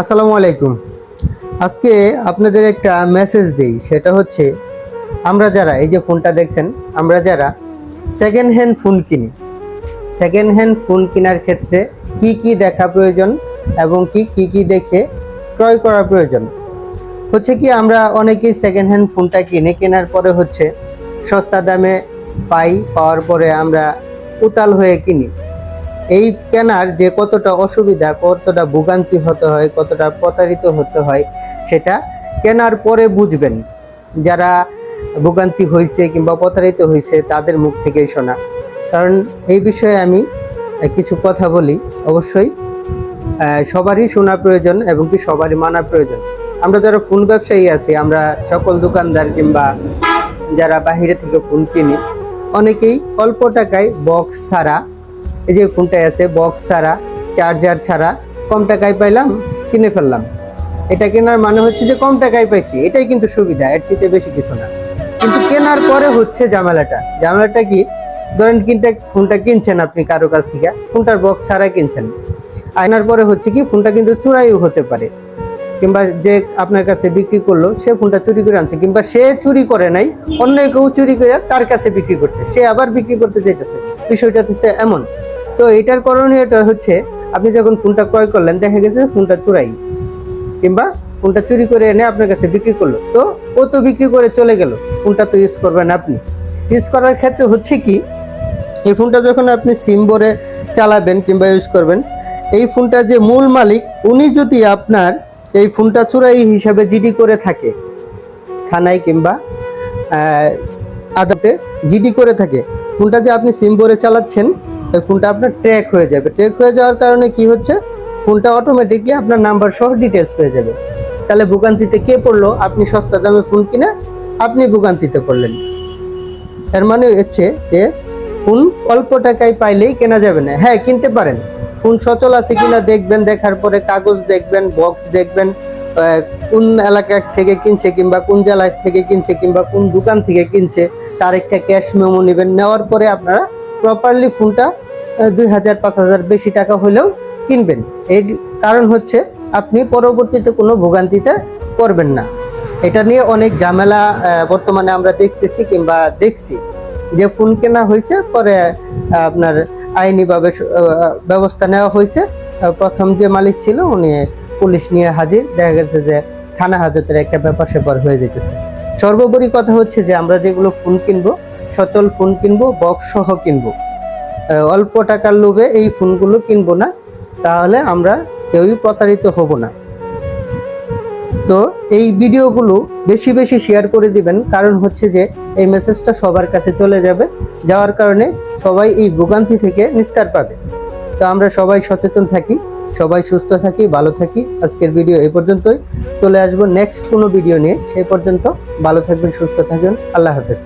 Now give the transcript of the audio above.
আসসালামু আলাইকুম। আজকে আপনাদের একটা মেসেজ দেই, সেটা হচ্ছে, আমরা যারা, এই যে ফোনটা দেখছেন, আমরা যারা সেকেন্ড হ্যান্ড ফোন কিনি সেকেন্ড হ্যান্ড ফোন কেনার ক্ষেত্রে কি কি দেখা প্রয়োজন এবং কি কি কি দেখে ক্রয় করা প্রয়োজন? হচ্ছে কি, আমরা অনেকেই সেকেন্ড হ্যান্ড ফোনটা কিনে, কেনার পরে হচ্ছে সস্তা দামে পাই, পাওয়ার পরে আমরা উতাল হয়ে কিনি। এই কেনার যে কতটা অসুবিধা, কতটা ভোগান্তি হতে হয়, কতটা প্রতারিত হতে হয়, সেটা কেনার পরে বুঝবেন। যারা ভোগান্তি হয়েছে কিংবা প্রতারিত হয়েছে তাদের মুখ থেকেই শোনা। কারণ এই বিষয়ে আমি কিছু কথা বলি। অবশ্যই সবারই শোনা প্রয়োজন এবং কি সবারই মানা প্রয়োজন। আমরা যারা ফোন ব্যবসায়ী আছি, আমরা সকল দোকানদার কিংবা যারা বাহিরে থেকে ফোন কিনি, অনেকেই অল্প টাকায় বক্স ছাড়া এই যে ফোনটা আছে বক্স ছাড়া চার্জার ছাড়া, কম টাকায় পাইলাম, কিনে ফেললাম। এটা কেনার মানে হচ্ছে যে কম টাকায় পাইছি, এটাই কিন্তু সুবিধা, এর চেয়ে বেশি কিছু না। কিন্তু কেনার পরে হচ্ছে ঝামেলাটা। ঝামেলাটা কি? ধরেন কিনতে, ফোনটা কিনছেন আপনি কারও কাছ থেকে, ফোনটার বক্স ছাড়া কিনছেন। আয়নার পরে হচ্ছে কি, ফোনটা কিন্তু চুরাইও হতে পারে। কিংবা যে আপনার কাছে বিক্রি করল, সে ফোনটা চুরি করে আনছে, কিংবা সে চুরি করে নাই, অন্য কেউ চুরি করে তার কাছে বিক্রি করছে, সে আবার বিক্রি করতে চাইতেছে। বিষয়টা হচ্ছে এমন। তো এটার করণীয়টা হচ্ছে, আপনি যখন ফোনটা ক্রয় করলেন, দেখা গেছে ফোনটা চুরাই, কিংবা ফোনটা চুরি করে এনে আপনার কাছে বিক্রি করল। তো ও তো বিক্রি করে চলে গেল, ফোনটা তো ইউজ করবেন আপনি। ইউজ করার ক্ষেত্রে হচ্ছে কি, এই ফোনটা যখন আপনি সিম ভরে চালাবেন কিংবা ইউজ করবেন, এই ফোনটা যে মূল মালিক, উনি যদি আপনার এই ফোনটা চুরাই হিসাবে জিডি করে থাকে। থানায় কিংবা আদালতে জিডি করে থাকে। ফোনটা যে আপনি সিম ভরে চালাচ্ছেন, এই ফোনটা আপনার ট্র্যাক হয়ে যাবে। ট্র্যাক হয়ে যাওয়ার কারণে কি হচ্ছে? ফোনটা অটোমেটিকলি আপনার নাম্বার সহ ডিটেলস পেয়ে যাবে। তাহলে ভোগান্তিতে কে পড়ল? আপনি সস্তা দামে ফোন কিনে আপনি ভোগান্তিতে পড়লেন। এর মানে হচ্ছে যে, ফোন অল্প টাকায় পাইলেই কেনা যাবে না। হ্যাঁ কিনতে পারেন। ফোন সচল আছে কিনা দেখবেন, দেখার পরে কাগজ দেখবেন বক্স দেখবেন কোন এলাকা থেকে কিনছে কিংবা কোন জেলা থেকে কিনছে কিংবা কোন দোকান থেকে কিনছে, তার একটা ক্যাশ মেমো নেবেন। নেওয়ার পরে আপনারা প্রপারলি ফোনটা দুই হাজার, পাঁচ হাজার বেশি টাকা হলেও কিনবেন। এর কারণ হচ্ছে, আপনি পরবর্তীতে কোনো ভোগান্তিতে পড়বেন না। এটা নিয়ে অনেক ঝামেলা বর্তমানে আমরা দেখতেছি কিংবা দেখছি। যে ফোন কেনা হয়েছে, পরে আপনার আইনিভাবে ব্যবস্থা নেওয়া হয়েছে। প্রথম যে মালিক ছিল, উনি পুলিশ নিয়ে হাজির। দেখা গেছে যে থানা হাজতের একটা ব্যাপার স্যাপার হয়ে যেতেছে। সর্বোপরি কথা হচ্ছে যে, আমরা যেগুলো ফোন কিনবো, সচল ফোন কিনবো বক্স সহ কিনবো। অল্প টাকার লোভে এই ফোনগুলো কিনবো না। তাহলে আমরা কেউই প্রতারিত হব না। তো এই ভিডিওগুলো বেশি বেশি শেয়ার করে দিবেন। কারণ হচ্ছে যে এই মেসেজটা সবার কাছে চলে যাবে। যাওয়ার কারণে সবাই এই ভোগান্তি থেকে নিস্তার পাবে। তো আমরা সবাই সচেতন থাকি, সবাই সুস্থ থাকি, ভালো থাকি। আজকের ভিডিও এই পর্যন্তই। চলে আসব নেক্সট কোনো ভিডিও নিয়ে। সে পর্যন্ত ভালো থাকবেন, সুস্থ থাকবেন। আল্লাহ হাফেজ।